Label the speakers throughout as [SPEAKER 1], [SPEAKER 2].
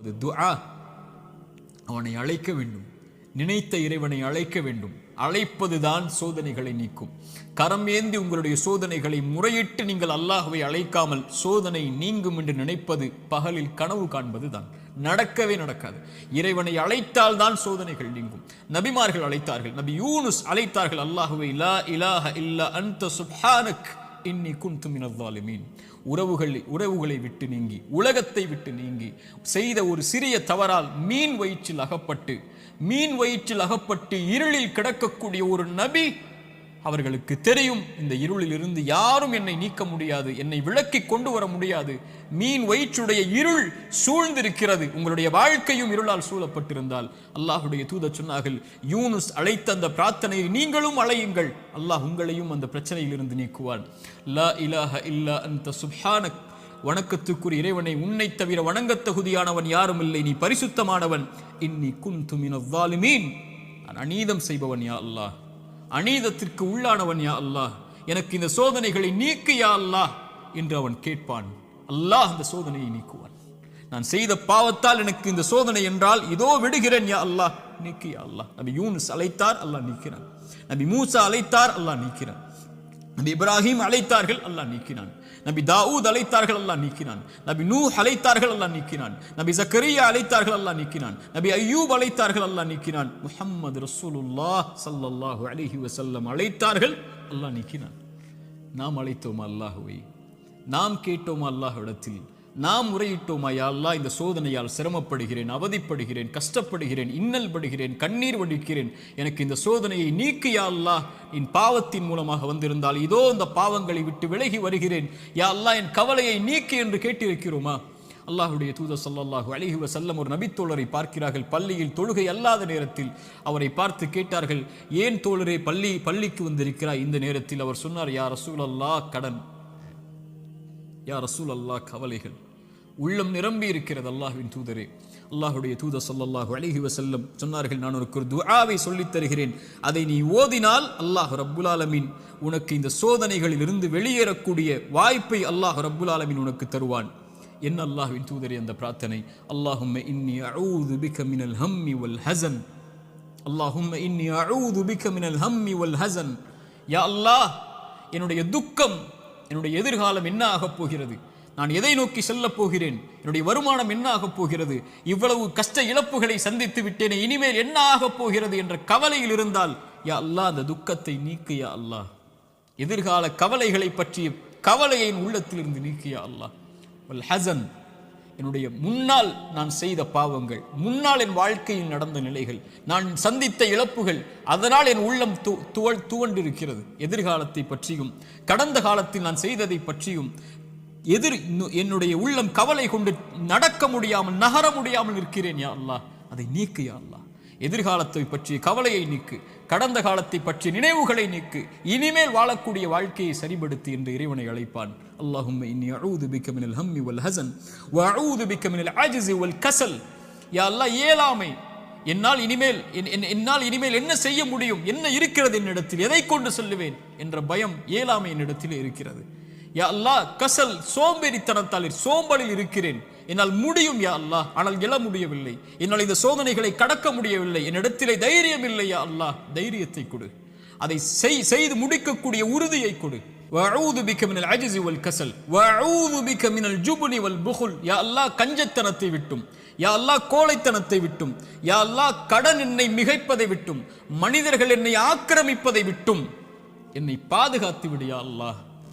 [SPEAKER 1] அது துஆ அவனை அழைக்க வேண்டும். நினைத்த இறைவனை அழைக்க வேண்டும். அழைப்பதுதான் சோதனைகளை நீக்கும். கரம் ஏந்தி உங்களுடைய சோதனைகளை முறையிட்டு நீங்கள் அல்லாஹுவை அழைக்காமல் சோதனை நீங்கும் என்று நினைப்பது பகலில் கனவு காண்பது தான் நடக்கவே நடக்காது. இறைவனை அழைத்தால் தான் சோதனைகள் நீங்கும். நபிமார்கள் அழைத்தார்கள். நபி யூனுஸ் அழைத்தார்கள். அல்லாஹுவை லா இலாஹ இல்லா அந்த சுப்ஹானக். இன்னி குன்து உறவுகளை உறவுகளை விட்டு நீங்கி உலகத்தை விட்டு நீங்கி செய்த ஒரு சிறிய தவறால் மீன் வயிற்றில் அகப்பட்டு மீன் வயிற்றில் அகப்பட்டு இருளில் கிடக்கக்கூடிய ஒரு நபி அவர்களுக்கு தெரியும் இந்த இருளில் இருந்து யாரும் என்னை நீக்க முடியாது என்னை விளக்கி கொண்டு வர முடியாது. மீன் வயிற்றுடைய இருள் சூழ்ந்திருக்கிறது. உங்களுடைய வாழ்க்கையும் இருளால் சூழப்பட்டிருந்தால். அல்லாஹுடைய தூத சொன்னார்கள் யூனுஸ் அழைத்த அந்த பிரார்த்தனையை நீங்களும் அழையுங்கள் அல்லாஹ் உங்களையும் அந்த பிரச்சனையிலிருந்து நீக்குவான். லா இலாஹ இல்லா அந்த சுப்ஹானக். வணக்கத்துக்குரிய இறைவனை உன்னை தவிர வணங்கத் தகுதியானவன் யாரும் இல்லை. நீ பரிசுத்தமானவன். இன்னி குன் துமின் நான் அநீதம் செய்பவன் யா அல்லாஹ். அநீதத்திற்கு உள்ளானவன் யா அல்லாஹ். எனக்கு இந்த சோதனைகளை நீக்கு யா அல்லாஹ் என்று அவன் கேட்பான். அல்லாஹ் அந்த சோதனையை நீக்குவான். நான் செய்த பாவத்தால் எனக்கு இந்த சோதனை என்றால் இதோ விடுகிறேன் யா அல்லாஹ். நீக்கு யா அல்லாஹ். நபி யூனுஸ் அழைத்தார் அல்லாஹ் நீக்கிறான். நபி மூசா அழைத்தார் அல்லாஹ் நீக்கிறான். நபி இப்ராஹிம் அழைத்தார்கள் அல்லாஹ் நீக்கினான். நபி தாவூத் அழைத்தார்கள் அல்லாஹ் நீக்கினான். நபி நூ அழைத்தார்கள் அல்லாஹ் நீக்கினான். நபி ஜக்கரியா அழைத்தார்கள் அல்லாஹ் நீக்கினான். நபி ஐயூப் அழைத்தார்கள் அல்லாஹ் நீக்கினான். முஹம்மது ரசூலுல்லாஹ் ஸல்லல்லாஹு அலிஹி வசல்லம் அழைத்தார்கள் அல்லாஹ் நீக்கினான். நாம் அழைத்தோமா அல்லாஹுவை. நாம் கேட்டோமா அல்லாஹ்விடத்தில். நாம் முறையிட்டோமா யா இந்த சோதனையால் சிரமப்படுகிறேன் அவதிப்படுகிறேன் கஷ்டப்படுகிறேன் இன்னல் படுகிறேன் கண்ணீர் வடிக்கிறேன். எனக்கு இந்த சோதனையை நீக்கு அல்லாஹ். என் பாவத்தின் மூலமாக வந்திருந்தால் இதோ இந்த பாவங்களை விட்டு விலகி வருகிறேன். யா அல்லா என் கவலையை நீக்கு என்று கேட்டிருக்கிறோமா? அல்லாஹுடைய தூத ஸல்லல்லாஹு அழகி வசல்லம் ஒரு நபித்தோழரை பார்க்கிறார்கள். பள்ளியில் தொழுகை அல்லாத நேரத்தில் அவரை பார்த்து கேட்டார்கள் ஏன் தோழரே பள்ளி பள்ளிக்கு வந்திருக்கிறாய்? இந்த நேரத்தில் அவர் சொன்னார் யா சூழல்லா கடன். யா ரசூல் அல்லாஹ் கவலைகள். உள்ளம் நிரம்பி இருக்கிறது அல்லாஹுவின் தூதரே. அல்லாஹுடைய தூத சொல்லல்லாஹு அழகி வசல்லம் சொன்னார்கள் நான் உனக்கு ஒரு துஆவை சொல்லித் தருகிறேன். அதை நீ ஓதினால் அல்லாஹ் ரப்புல் ஆலமீன் உனக்கு இந்த சோதனைகளில் இருந்து வெளியேறக்கூடிய வாய்ப்பை அல்லாஹ் ரப்புல் ஆலமீன் உனக்கு தருவான். என்ன அல்லாஹுவின் தூதரே அந்த பிரார்த்தனை? அல்லாஹும் இன்னி அழூது பிக மினல் ஹம்மி வல் ஹசன் அல்லாஹும் இன்னி அழூது பிக மினல் ஹம்மி வல் ஹசன் யா அல்லாஹ் என்னுடைய துக்கம் என்னுடைய எதிர்காலம் என்ன ஆகப் போகிறது? நான் எதை நோக்கி செல்லப் போகிறேன்? என்னுடைய வருமானம் என்ன ஆகப் போகிறது? இவ்வளவு கஷ்ட இழப்புகளை சந்தித்து விட்டேனே இனிமேல் என்ன ஆகப் போகிறது என்ற கவலையில் இருந்தால் யா அல்லா அந்த துக்கத்தை நீக்கு யா அல்லாஹ் எதிர்கால கவலைகளை பற்றிய கவலையை உள்ளத்திலிருந்து நீக்கியா அல்லா. அல்லாஹ் ஹசன். என்னுடைய முன்னால் நான் செய்த பாவங்கள் முன்னால் என் வாழ்க்கையில் நடந்த நிலைகள் நான் சந்தித்த இழப்புகள் அதனால் என் உள்ளம் து துவ துவண்டிருக்கிறது. எதிர்காலத்தை பற்றியும் கடந்த காலத்தில் நான் செய்ததை பற்றியும் எதிர் இன்னும் என்னுடைய உள்ளம் கவலை கொண்டு நடக்க முடியாமல் நகர முடியாமல் இருக்கிறேன் யா அல்லா அதை நீக்கு யா அல்லா எதிர்காலத்தை பற்றிய கவலையை நீக்கு. கடந்த காலத்தை பற்றிய நினைவுகளை நீக்கு. இனிமேல் வாழக்கூடிய வாழ்க்கையை சரிபடுத்தி என்று இறைவனை அழைப்பான். அல்லாஹும் இன்னி அஊது பிக்க ஹம்மி வல் ஹஸன் வ அஊது பிக்க வல் கசல். யா அல்லாஹ் இயலாமை. என்னால் இனிமேல் என்- என்- என்னால் இனிமேல் என்ன செய்ய முடியும்? என்ன இருக்கிறது என்னிடத்தில்? எதை கொண்டு சொல்லுவேன்? என்ற பயம் இயலாமை என்னிடத்தில் இருக்கிறது. யா அல்லாஹ் கசல் சோம்பேறித்தனத்தால் சோம்பலில் இருக்கிறேன். என்னால் முடியும் யா அல்லாஹ். ஆனால் எழ முடியவில்லை. என்னால் இந்த சோதனைகளை கடக்க முடியவில்லை. என்னிடத்திலே தைரியம் இல்லை யா அல்லாஹ். தைரியத்தை கொடு. அதை செய்து முடிக்கக்கூடிய உறுதியை கொடு. வஊது பிக்க மினல் அஜிசி வல் கசல். வஊது பிக்க மினல் ஜுபுலி வல் புகுல். யா அல்லாஹ் கஞ்சத்தனத்தை விட்டும். யா அல்லா கோழைத்தனத்தை விட்டும். யா அல்லாஹ் கடன் என்னை மிகைப்பதை விட்டும். மனிதர்கள் என்னை ஆக்கிரமிப்பதை விட்டும். என்னை பாதுகாத்து விடு யா அல்லாஹ்.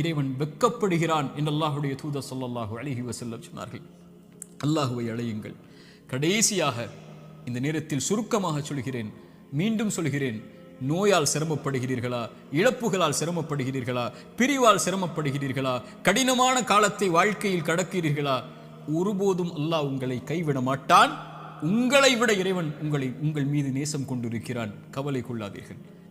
[SPEAKER 1] இறைவன் வெட்கப்படுகிறான் என்று அல்லாஹுடைய தூத சொல்லல்லாஹு அழகி வசல்லம் சொன்னார்கள். அல்லாஹுவை அழையுங்கள். கடைசியாக இந்த நேரத்தில் சுருக்கமாக சொல்கிறேன். மீண்டும் சொல்கிறேன். நோயால் சிரமப்படுகிறீர்களா? இழப்புகளால் சிரமப்படுகிறீர்களா? பிரிவால் சிரமப்படுகிறீர்களா? கடினமான காலத்தை வாழ்க்கையில் கடக்கிறீர்களா? ஒருபோதும் அல்லாஹ் உங்களை கைவிட மாட்டான். உங்களை விட இறைவன் உங்களை உங்கள் மீது நேசம் கொண்டிருக்கிறான். கவலை கொள்ளாதீர்கள்.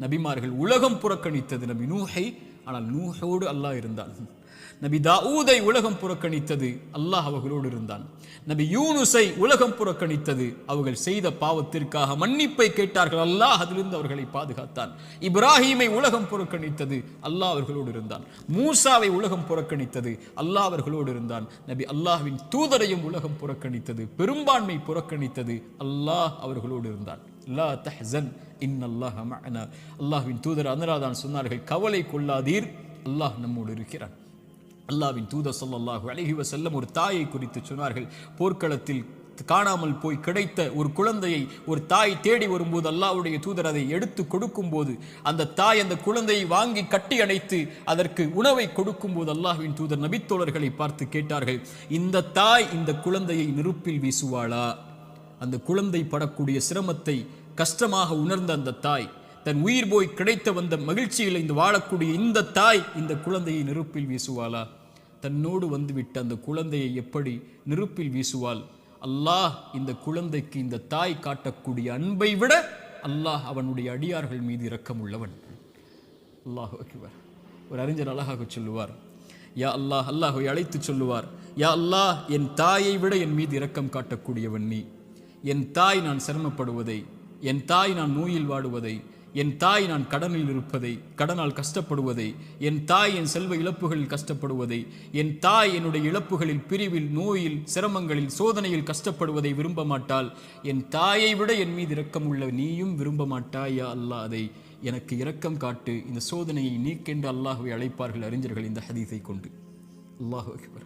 [SPEAKER 1] நபிமார்கள் உலகம் புறக்கணித்தது நபி நூஹை. ஆனால் நூஹோடு அல்லாஹ் இருந்தான். நபி தாவூதை உலகம் புறக்கணித்தது அல்லாஹ் அவர்களோடு இருந்தான். நபி யூனுஸை உலகம் புறக்கணித்தது அவர்கள் செய்த பாவத்திற்காக மன்னிப்பை கேட்டார்கள். அல்லாஹ் அதிலிருந்து அவர்களை பாதுகாத்தான். இப்ராஹீமை உலகம் புறக்கணித்தது அல்லாஹ் அவர்களோடு இருந்தான். மூசாவை உலகம் புறக்கணித்தது அல்லாஹ் அவர்களோடு இருந்தான். நபி அல்லாஹ்வின் தூதரையும் உலகம் புறக்கணித்தது. பெரும்பான்மை புறக்கணித்தது அல்லாஹ் அவர்களோடு இருந்தான். லா தஹன் இன்னல்லாஹ மஅனா. அல்லாஹ்வின் தூதர் அனுராதான் சொன்னார்கள் கவலை கொள்ளாதீர் அல்லாஹ் நம்மோடு இருக்கிறான். அல்லாவின் தூதர் சொல்லல்லாஹு அலைஹி செல்லம் ஒரு தாயை குறித்து சொன்னார்கள் போர்க்களத்தில் காணாமல் போய் கிடைத்த ஒரு குழந்தையை ஒரு தாய் தேடி வரும்போது அல்லாவுடைய தூதர் அதை எடுத்து கொடுக்கும்போது அந்த தாய் அந்த குழந்தையை வாங்கி கட்டி அணைத்து அதற்கு உணவை கொடுக்கும்போது அல்லாஹ்வின் தூதர் நபித்தோழர்களை பார்த்து கேட்டார்கள் இந்த தாய் இந்த குழந்தையை நெருப்பில் வீசுவாளா? அந்த குழந்தை படக்கூடிய சிரமத்தை கஷ்டமாக உணர்ந்த அந்த தாய் தன் உயிர் போய் கிடைத்த வந்த மகிழ்ச்சியில் இந்த வாழக்கூடிய இந்த தாய் இந்த குழந்தையை நெருப்பில் வீசுவாளா? தன்னோடு வந்துவிட்ட அந்த குழந்தையை எப்படி நெருப்பில் வீசுவாள்? அல்லாஹ் இந்த குழந்தைக்கு இந்த தாய் காட்டக்கூடிய அன்பை விட அல்லாஹ் அவனுடைய அடியார்கள் மீது இரக்கம் உள்ளவன். அல்லாஹ் அக்பர். ஒரு அறிஞர் அழகாக சொல்லுவார் யா அல்லாஹ் அல்லாஹை அழைத்து சொல்லுவார் யா அல்லாஹ் என் தாயை விட என் மீது இரக்கம் காட்டக்கூடியவன் நீ. என் தாய் நான் சிரமப்படுவதை என் தாய் நான் நோயில் வாடுவதை என் தாய் நான் கடனில் இருப்பதை கடனால் கஷ்டப்படுவதை என் தாய் என் செல்வ இழப்புகளில் கஷ்டப்படுவதை என் தாய் என்னுடைய இழப்புகளில் பிரிவில் நோயில் சிரமங்களில் சோதனையில் கஷ்டப்படுவதை விரும்ப மாட்டாள். என் தாயை விட என் மீது இரக்கம் உள்ள நீயும் விரும்ப மாட்டாயா அல்லாஹ்? அதை எனக்கு இரக்கம் காட்டு. இந்த சோதனையை நீக்கென்று அல்லாஹுவை அழைப்பார்கள் அறிஞர்கள் இந்த ஹதீஸை கொண்டு. அல்லாஹ் அக்பர்.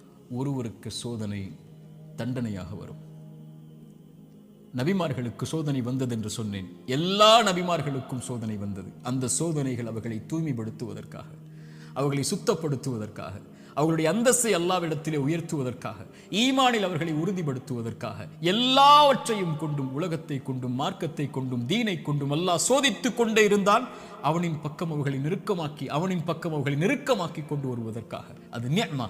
[SPEAKER 1] ஒருவருக்கு சோதனை தண்டனையாக வரும். நபிமார்களுக்கு சோதனை வந்தது என்று சொன்னேன். எல்லா நபிமார்களுக்கும் சோதனை வந்தது. அந்த சோதனைகள் அவர்களை தூய்மைப்படுத்துவதற்காக அவர்களை சுத்தப்படுத்துவதற்காக அவர்களுடைய அந்தஸ்தை அல்லாவிடத்திலே உயர்த்துவதற்காக ஈமானில் அவர்களை உறுதிப்படுத்துவதற்காக எல்லாவற்றையும் கொண்டும் உலகத்தை கொண்டும் மார்க்கத்தை கொண்டும் தீனை கொண்டும் அல்லாஹ் சோதித்துக் கொண்டே இருந்தால் அவனின் பக்கம் அவர்களை நெருக்கமாக்கி அவனின் பக்கம் அவர்களை நெருக்கமாக்கி கொண்டு வருவதற்காக. அது நியமா.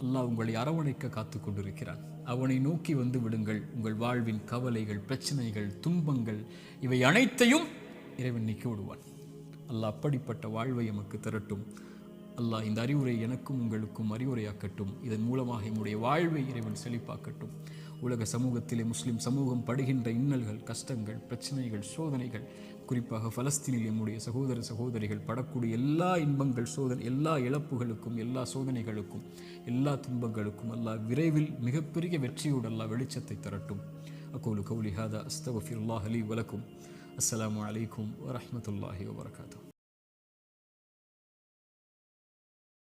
[SPEAKER 1] அல்லாஹ் உங்களை அரவணைக்க காத்து கொண்டிருக்கிறான் அவனை நோக்கி வந்து விடுங்கள். உங்கள் வாழ்வின் கவலைகள் பிரச்சனைகள் துன்பங்கள் இவை அனைத்தையும் இறைவன் நீக்கி விடுவான். அல்லாஹ் அப்படிப்பட்ட வாழ்வை எமக்கு திரட்டும். அல்லாஹ் இந்த அறிவுரை எனக்கும் உங்களுக்கும் அறிவுரையாக்கட்டும். இதன் மூலமாக என்னுடைய வாழ்வை இறைவன் செழிப்பாக்கட்டும். உலக சமூகத்திலே முஸ்லிம் சமூகம் படுகின்ற இன்னல்கள் கஷ்டங்கள் பிரச்சனைகள் சோதனைகள் குறிப்பாக பலஸ்தீனில் எம்முடைய சகோதர சகோதரிகள் படக்கூடிய எல்லா இன்பங்கள் சோதனை எல்லா இழப்புகளுக்கும் எல்லா சோதனைகளுக்கும் எல்லா துன்பங்களுக்கும் அல்லாஹ் விரைவில் மிகப்பெரிய வெற்றியோடு அல்லாஹ் வெளிச்சத்தை தரட்டும். அக்கோலு கவுலிஹாதா ஹாதா அலி வலக்கும். அஸ்லாம் அலைக்கும் வரமத்துல்லாஹி வபர்காத்தூ